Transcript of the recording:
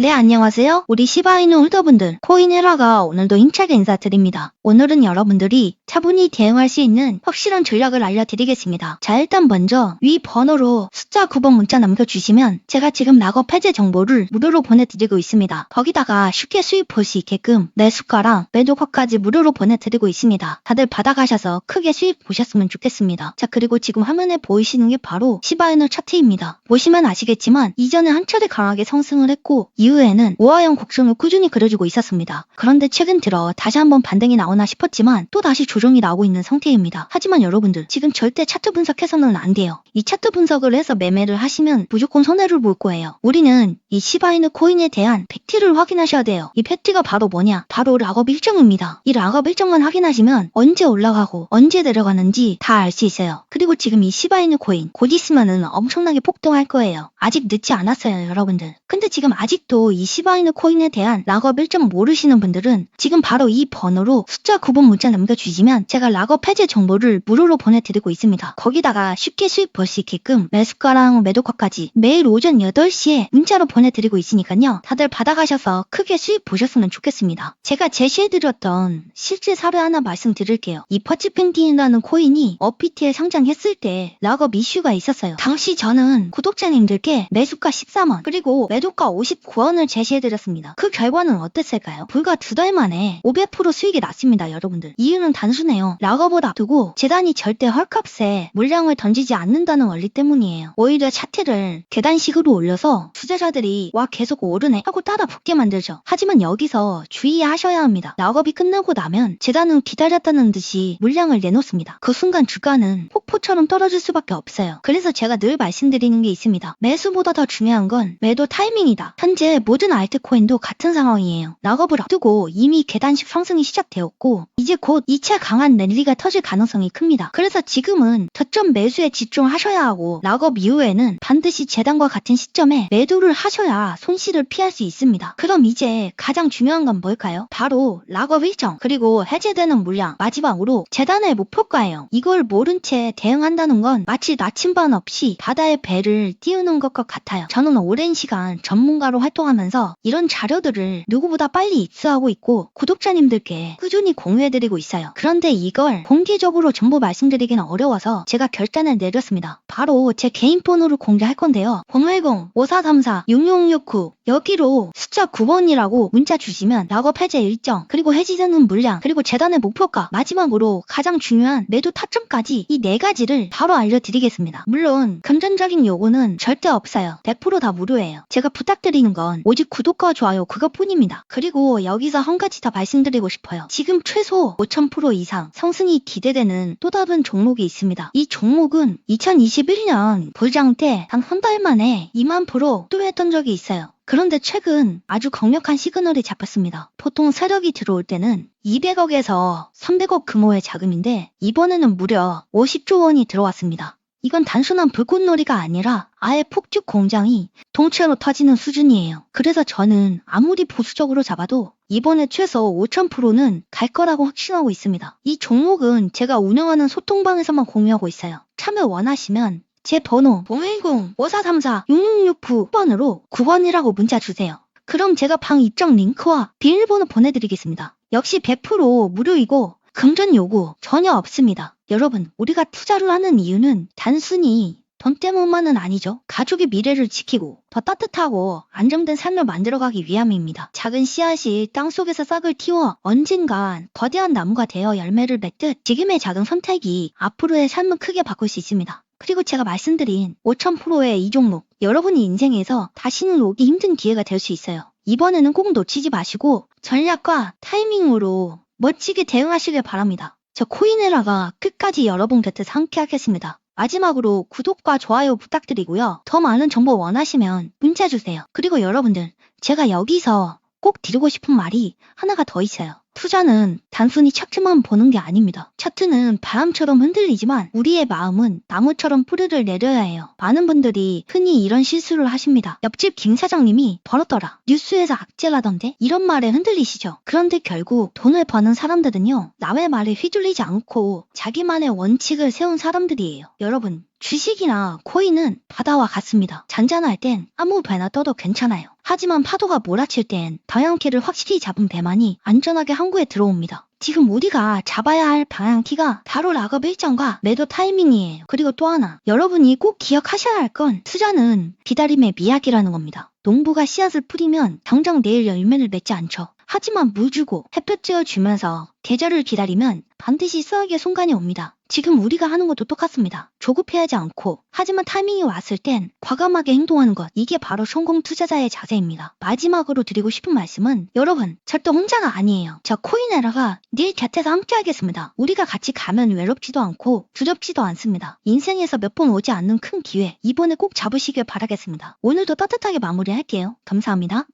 네, 안녕하세요. 우리 시바이누 울더분들, 코인헤라가 오늘도 힘차게 인사드립니다. 오늘은 여러분들이 차분히 대응할 수 있는 확실한 전략을 알려드리겠습니다. 자, 일단 먼저 위 번호로 숫자 9번 문자 남겨주시면 제가 지금 락업 해제 정보를 무료로 보내드리고 있습니다. 거기다가 쉽게 수입 볼 수 있게끔 매수가랑 매도가까지 무료로 보내드리고 있습니다. 다들 받아가셔서 크게 수입 보셨으면 좋겠습니다. 자, 그리고 지금 화면에 보이시는 게 바로 시바이누 차트입니다. 보시면 아시겠지만 이전에 한 차례 강하게 상승을 했고 이 후에는 우아형 곡선을 꾸준히 그려주고 있었습니다. 그런데 최근 들어 다시 한번 반등이 나오나 싶었지만 또 다시 조정이 나오고 있는 상태입니다. 하지만 여러분들 지금 절대 차트 분석해서는 안 돼요. 이 차트 분석을 해서 매매를 하시면 무조건 손해를 볼 거예요. 우리는 이 시바이누 코인에 대한 팩트를 확인하셔야 돼요. 이 팩트가 바로 뭐냐? 바로 락업 일정입니다. 이 락업 일정만 확인하시면 언제 올라가고 언제 내려가는지 다 알 수 있어요. 그리고 지금 이 시바이누 코인 곧 있으면은 엄청나게 폭등할 거예요. 아직 늦지 않았어요, 여러분들. 근데 지금 아직도 이 시바이누 코인에 대한 락업 일정 모르시는 분들은 지금 바로 이 번호로 숫자 9번 문자 남겨주시면 제가 락업 해제 정보를 무료로 보내드리고 있습니다. 거기다가 쉽게 수익 볼 수 있게끔 매수가랑 매도가까지 매일 오전 8시에 문자로 보내드리고 있으니까요. 다들 받아가셔서 크게 수익 보셨으면 좋겠습니다. 제가 제시해드렸던 실제 사례 하나 말씀드릴게요. 이 퍼치핑틴이라는 코인이 어피티에 상장했을 때 락업 이슈가 있었어요. 당시 저는 구독자님들께 매수가 13원 그리고 매도가 59원 을 제시해드렸습니다. 그 결과는 어땠을까요? 불과 두 달 만에 500% 수익이 났습니다, 여러분들. 이유는 단순해요. 락업을 앞두고 재단이 절대 헐값에 물량을 던지지 않는다는 원리 때문이에요. 오히려 차트를 계단식으로 올려서 투자자들이 와 계속 오르네 하고 따라 붙게 만들죠. 하지만 여기서 주의하셔야 합니다. 락업이 끝나고 나면 재단은 기다렸다는 듯이 물량을 내놓습니다. 그 순간 주가는 폭포처럼 떨어질 수밖에 없어요. 그래서 제가 늘 말씀드리는 게 있습니다. 매수보다 더 중요한 건 매도 타이밍이다. 현재 모든 알트코인도 같은 상황이에요. 락업을 앞두고 이미 계단식 상승이 시작되었고 이제 곧 2차 강한 랠리가 터질 가능성이 큽니다. 그래서 지금은 저점 매수에 집중하셔야 하고 락업 이후에는 반드시 재단과 같은 시점에 매도를 하셔야 손실을 피할 수 있습니다. 그럼 이제 가장 중요한 건 뭘까요? 바로 락업 일정 그리고 해제되는 물량 마지막으로 재단의 목표가예요. 이걸 모른 채 대응한다는 건 마치 나침반 없이 바다의 배를 띄우는 것과 같아요. 저는 오랜 시간 전문가로 활동하 면서 이런 자료들을 누구보다 빨리 입수하고 있고 구독자님들께 꾸준히 공유해드리고 있어요. 그런데 이걸 공개적으로 전부 말씀드리기는 어려워서 제가 결단을 내렸습니다. 바로 제 개인 폰으로 공개할 건데요. 010-5434-6669 여기로 숫자 9번이라고 문자 주시면 락업 해제 일정 그리고 해지되는 물량 그리고 재단의 목표가 마지막으로 가장 중요한 매도 타점까지 이 네 가지를 바로 알려드리겠습니다. 물론 금전적인 요구는 절대 없어요. 100%다 무료예요. 제가 부탁드리는 건 오직 구독과 좋아요 그것뿐입니다. 그리고 여기서 한 가지 더 말씀드리고 싶어요. 지금 최소 5000% 이상 상승이 기대되는 또 다른 종목이 있습니다. 이 종목은 2021년 불장 때 단 한 달 만에 2만 프로 또했던 적이 있어요. 그런데 최근 아주 강력한 시그널이 잡혔습니다. 보통 세력이 들어올 때는 200억에서 300억 규모의 자금인데 이번에는 무려 50조 원이 들어왔습니다. 이건 단순한 불꽃놀이가 아니라 아예 폭죽 공장이 동체로 터지는 수준이에요. 그래서 저는 아무리 보수적으로 잡아도 이번에 최소 5000%는 갈 거라고 확신하고 있습니다. 이 종목은 제가 운영하는 소통방에서만 공유하고 있어요. 참여 원하시면 제 번호 010-5434-6669번으로 9번이라고 문자 주세요. 그럼 제가 방 입장 링크와 비밀번호 보내드리겠습니다. 역시 100% 무료이고 금전 요구 전혀 없습니다. 여러분, 우리가 투자를 하는 이유는 단순히 돈 때문만은 아니죠. 가족의 미래를 지키고 더 따뜻하고 안정된 삶을 만들어가기 위함입니다. 작은 씨앗이 땅속에서 싹을 틔워 언젠간 거대한 나무가 되어 열매를 맺듯 지금의 작은 선택이 앞으로의 삶을 크게 바꿀 수 있습니다. 그리고 제가 말씀드린 5000%의 이 종목 여러분이 인생에서 다시는 오기 힘든 기회가 될 수 있어요. 이번에는 꼭 놓치지 마시고 전략과 타이밍으로 멋지게 대응하시길 바랍니다. 저 코인에라가 끝까지 여러분 곁에서 함께 하겠습니다. 마지막으로 구독과 좋아요 부탁드리고요. 더 많은 정보 원하시면 문자 주세요. 그리고 여러분들, 제가 여기서 꼭 드리고 싶은 말이 하나가 더 있어요. 투자는 단순히 차트만 보는 게 아닙니다. 차트는 바람처럼 흔들리지만 우리의 마음은 나무처럼 뿌리를 내려야 해요. 많은 분들이 흔히 이런 실수를 하십니다. 옆집 김 사장님이 벌었더라. 뉴스에서 악재라던데? 이런 말에 흔들리시죠. 그런데 결국 돈을 버는 사람들은요. 남의 말에 휘둘리지 않고 자기만의 원칙을 세운 사람들이에요. 여러분, 주식이나 코인은 바다와 같습니다. 잔잔할 땐 아무 배나 떠도 괜찮아요. 하지만 파도가 몰아칠 땐 방향키를 확실히 잡은 배만이 안전하게 항구에 들어옵니다. 지금 우리가 잡아야 할 방향키가 바로 락업 일정과 매도 타이밍이에요. 그리고 또 하나, 여러분이 꼭 기억하셔야 할 건 투자는 기다림의 미학이라는 겁니다. 농부가 씨앗을 뿌리면 당장 내일 열매를 맺지 않죠. 하지만 물 주고 햇볕 쬐어주면서 계절을 기다리면 반드시 수확의 순간이 옵니다. 지금 우리가 하는 것도 똑같습니다. 조급해하지 않고 하지만 타이밍이 왔을 땐 과감하게 행동하는 것 이게 바로 성공 투자자의 자세입니다. 마지막으로 드리고 싶은 말씀은 여러분 절대 혼자가 아니에요. 저 코인에라가 네 곁에서 함께 하겠습니다. 우리가 같이 가면 외롭지도 않고 두렵지도 않습니다. 인생에서 몇 번 오지 않는 큰 기회 이번에 꼭 잡으시길 바라겠습니다. 오늘도 따뜻하게 마무리할게요. 감사합니다.